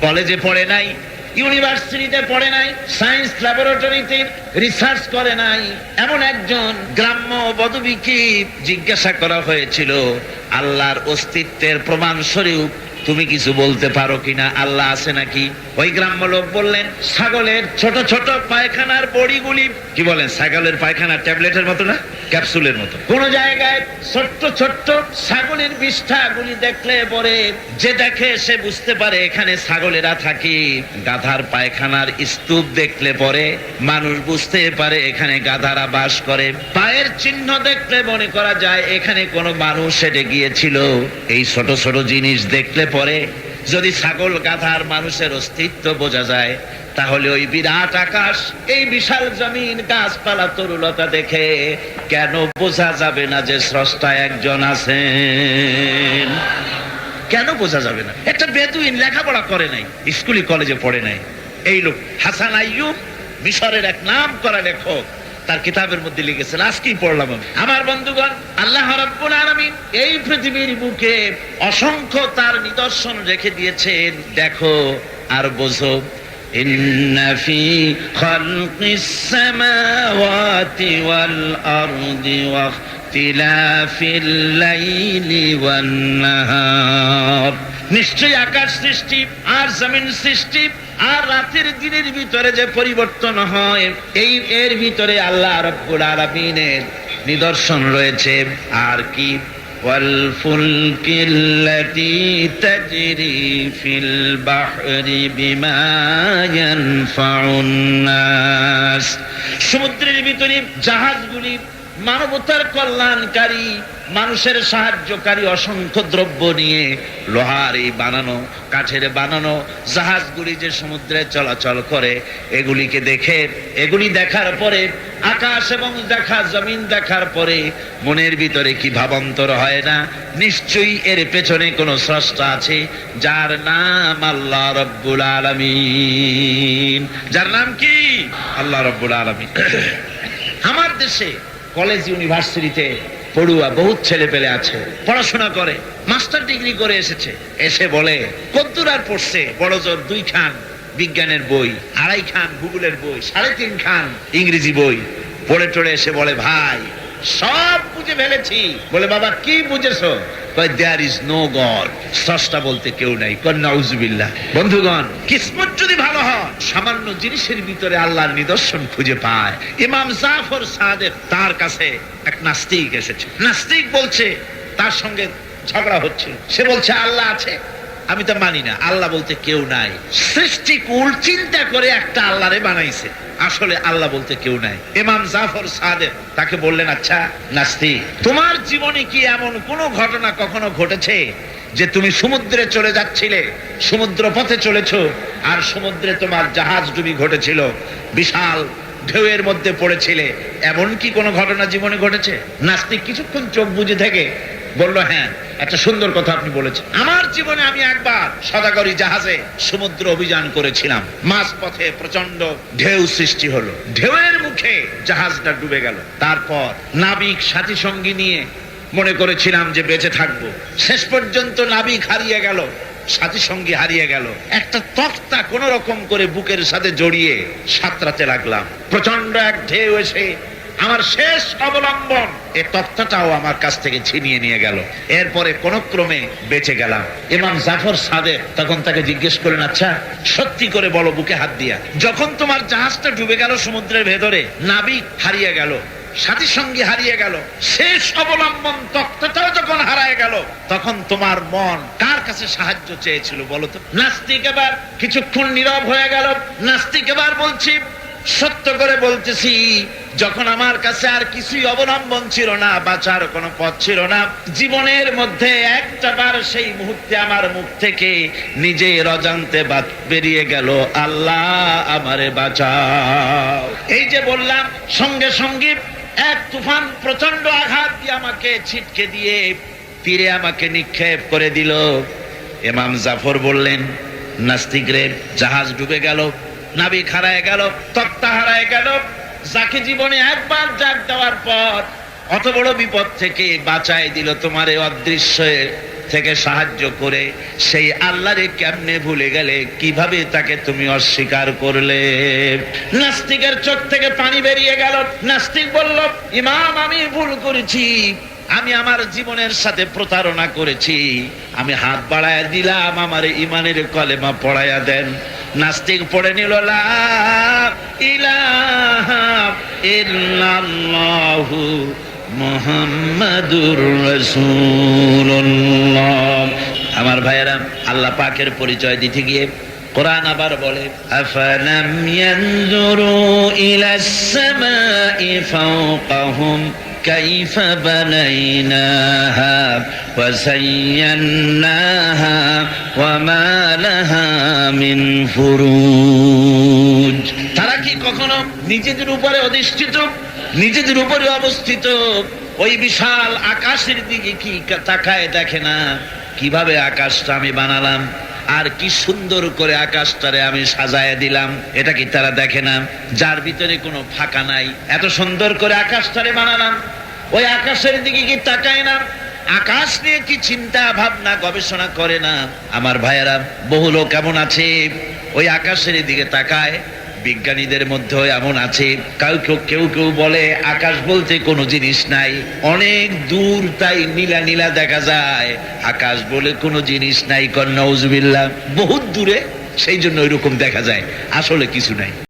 কলেজে পড়ে নাই ইউনিভার্সিটিতে পড়ে নাই সায়েন্স ল্যাবরেটরিতে রিসার্চ করে নাই। এমন একজন গ্রাম্য বদবিকে জিজ্ঞাসা করা হয়েছিল, আল্লাহর অস্তিত্বের প্রমাণ স্বরূপ তুমি কিছু বলতে পারো কিনা? আল্লাহ আছে নাকি? ওই গ্রাম্য লোক বললেন, ছাগলের ছোট ছোট পায়খানার বড়িগুলি কি বলেন? ছাগলের পায়খানা ট্যাবলেটের মতো না? ক্যাপসুলের মতো। কোন জায়গায় ছোট্ট ছোট্ট ছাগলের বিষ্ঠাগুলি দেখলে পরে যে দেখে সে বুঝতে পারে এখানে ছাগলেরা থাকে। গাধার পায়খানার স্তূপ দেখলে পরে মানুষ বুঝতে পারে এখানে গাধারা বাস করে। পায়ের চিহ্ন দেখলে মনে করা যায় এখানে কোনো মানুষ সেটে গিয়েছিল। এই ছোট ছোট জিনিস দেখলে পরে যদি ছাগল গাধার মানুষের অস্তিত্ব বোঝা যায়, তাহলে ওই বিরাট আকাশ, এই বিশাল জমিন, গাছপালা, তরুলতা দেখে কেন বোঝা যাবে না যে স্রষ্টা একজন আছেন? কেন বোঝা যাবে না? একটা বেদুইন লেখাপড়া করে নাই, স্কুলে, কলেজে পড়ে নাই। এই লোক হাসান আইয়ুব মিশরের এক নাম করা লেখক। তার কিতাবের মধ্যে লিখেছেন আজকেই পড়লাম আমি। আমার বন্ধুগণ আল্লাহ রাব্বুল আলামিন এই পৃথিবীর বুকে অসংখ্য তার নিদর্শন রেখে দিয়েছেন দেখো আর বোঝো إن في خلق السماوات والأرض واختلاف الليل والنهار নিশ্চয়ই আকাশ সৃষ্টি আর জমিন সৃষ্টি আর রাতের দিনের ভিতরে যে পরিবর্তন হয় এই এর ভিতরে আল্লাহ রব্বুল আলামিনের নিদর্শন রয়েছে আর কি والفلك التي تجري في البحر بما ينفع الناس সমুদ্রের ভিতরে জাহাজগুলি মানবতার কল্যাণকারী, মানুষের সাহায্যকারী অসংখ্য দ্রব্য নিয়ে লোহার এই বানানো, কাঠের বানানো, জাহাজগুলি যে সমুদ্রে চলাচল করে, এগুলিকে দেখে, এগুলি দেখার পরে, আকাশ এবং দেখা, জমিন দেখার পরে মনের ভিতরে কি ভাবান্তর হয় না? নিশ্চয়ই এর পেছনে কোনো স্রষ্টা আছে, যার নাম আল্লাহ রব্বুল আলমিন। যার নাম কি? আল্লাহ রব্বুল আলামিন। আমার দেশে কলেজ ইউনিভার্সিটিতে পড়ুয়া বহুত ছেলে পেলে আছে, পড়াশোনা করে, মাস্টার ডিগ্রি করে এসেছে। এসে বলে, কদ্দুর আর পড়ছে বড় জোর দুই খান, বিজ্ঞানের বই, আড়াই খান, ভূগোলের বই, সাড়ে তিন খান, ইংরেজি বই। পড়ে টড়ে এসে বলে, ভাই সব বুঝে ফেলেছি। বলে, বাবা, কি বুঝেছ? দেয়ার ইজ নো গড স্রষ্টা বলতে কেউ নাই। কন্যাউজুবিল্লাহ বন্ধুগণ, কিসমত যদি ভালো হয়, সামান্য জিনিসের ভিতরে আল্লাহর নিদর্শন খুঁজে পায়। ইমাম জাফর সাদেক তার কাছে এক নাস্তিক এসেছে। নাস্তিক বলছে, তার সঙ্গে ঝগড়া হচ্ছে। সে বলছে, আল্লাহ আছে। আমি তো মানি না। আল্লাহ বলতে কেউ নাই। সৃষ্টিকুল চিন্তা করে একটা আল্লাহরে বানাইছে। আসলে আল্লাহ বলতে কেউ নাই। ইমাম জাফর সাদেক তাকে বললেন আচ্ছা নাস্তি, তোমার জীবনে কি এমন কোন ঘটনা কখনো ঘটেছে যে তুমি সমুদ্রে চলে যাচ্ছিলে সমুদ্র পথে চলেছ, আর সমুদ্রে তোমার জাহাজ ডুবি ঘটেছিল, বিশাল ঢেউয়ের মধ্যে পড়েছিলে? এমন কি কোনো ঘটনা জীবনে ঘটেছে? নাস্তিক কিছুক্ষণ চোখ বুঝে থেকে বলল হ্যাঁ একটা সুন্দর কথা আপনি বলেছেন। আমার জীবনে আমি একবার সদাগরি জাহাজে সমুদ্র অভিযান করেছিলাম। মাঝ পথে প্রচণ্ড ঢেউ সৃষ্টি হলো। ঢেউয়ের মুখে জাহাজটা ডুবে গেল। তারপর নাবিক সাথী সঙ্গী নিয়ে মনে করেছিলাম যে বেঁচে থাকব। শেষ পর্যন্ত নাবিক হারিয়ে গেল সাথী সঙ্গী হারিয়ে গেল। একটা তক্তা কোন রকম করে বুকের সাথে জড়িয়ে সাঁতরাতে লাগলাম। প্রচণ্ড এক ঢেউ এসে আমার শেষ অবলম্বন। এই তক্তাটাও আমার কাছ থেকে ছিনিয়ে নিয়ে গেল। এরপরে কোন ক্রমে বেঁচে গেলাম। ইমাম জাফর সাদেক তখন তাকে জিজ্ঞেস করেন আচ্ছা সত্যি করে বলো বুকে হাত দিয়া। যখন তোমার জাহাজটা ডুবে গেল সমুদ্রের ভেতরে, নাবিক হারিয়ে গেল সাথী সঙ্গে হারিয়ে গেল, শেষ অবলম্বন তক্তাটাও যখন হারায় গেল, তখন তোমার মন কার কাছে সাহায্য চেয়েছিল বলো তো? নাস্তিক এবার কিছুক্ষণ নীরব হয়ে গেল। নাস্তিক এবার বলছি, সত্য করে বলতেছি যখন আমার কাছে আর কিছুই অবলম্বন ছিল না, বাঁচার কোনো পথ ছিল না, জীবনের মধ্যে একটা বার সেই মুহূর্তে আমার মুখ থেকে নিজের রজান্তে বাদ বেরিয়ে গেল, আল্লাহ, আমারে বাঁচাও। এই যে বললাম, সঙ্গে সঙ্গে এক তুফান প্রচণ্ড আঘাত দিয়ে আমাকে ছিটকে দিয়ে তীরে আমাকে নিক্ষেপ করে দিল। এমাম জাফর বললেন নাস্তিক রে জাহাজ ডুবে গেল, নাবিক হারায় গেল, তক্তা হারায় গেল যাকে জীবনে একবার ডাক দেওয়ার পর অত বড় বিপদ থেকে বাঁচাই দিল তোমার অদৃশ্য থেকে সাহায্য করে। সেই আল্লাহরে কেমনে ভুলে গেলে? কীভাবে তাকে তুমি অস্বীকার করলে? নাস্তিকের চোখ থেকে পানি বেরিয়ে গেল। নাস্তিক বলল, ইমাম, আমি ভুল করেছি। আমি আমার জীবনের সাথে প্রতারণা করেছি। আমি হাত বাড়ায় দিলাম, আমার ইমানের কলেমা পড়ায়া দেন। নাস্তিক পড়ে নিল, লা ইলাহা ইল্লাল্লাহু মুহাম্মাদুর রাসূলুল্লাহ আমার ভাইয়েরা আল্লাহ পাকের পরিচয় দিতে গিয়ে কোরআন আবার বলে আফালাম ইয়ানজুরু ইলাস সামাই ফাওকাহুম كيف بنيناها وزيناها وما لها من فروج তারা কি কখনো? নিজেদের উপরে অধিষ্ঠিত, নিজেদের উপরে অবস্থিত। ওই বিশাল আকাশের দিকে কি তাকায় দেখে না? কীভাবে আকাশটা আমি বানালাম? আর কি সুন্দর করে আকাশটারে আমি সাজায় দিলাম, এটা কি তারা দেখে না? যার ভিতরে কোনো ফাঁকা নাই। এত সুন্দর করে আকাশটারে বানালাম। ওই আকাশের দিকে কি তাকায় না? আকাশ নিয়ে কি চিন্তা ভাবনা গবেষণা করে না? আমার ভাইয়েরা, বহু লোক এমন আছে, ওই আকাশের দিকে তাকায় বিজ্ঞানীদের মধ্যে এমন আছে, কেউ কেউ কেউ বলে আকাশ বলতে কোনো জিনিস নাই। অনেক দূর তাই নীলা নীলা দেখা যায়। আকাশ বলে কোনো জিনিস নাই কন্যা বহুত দূরে, সেই জন্য ওইরকম দেখা যায়। আসলে কিছু নাই।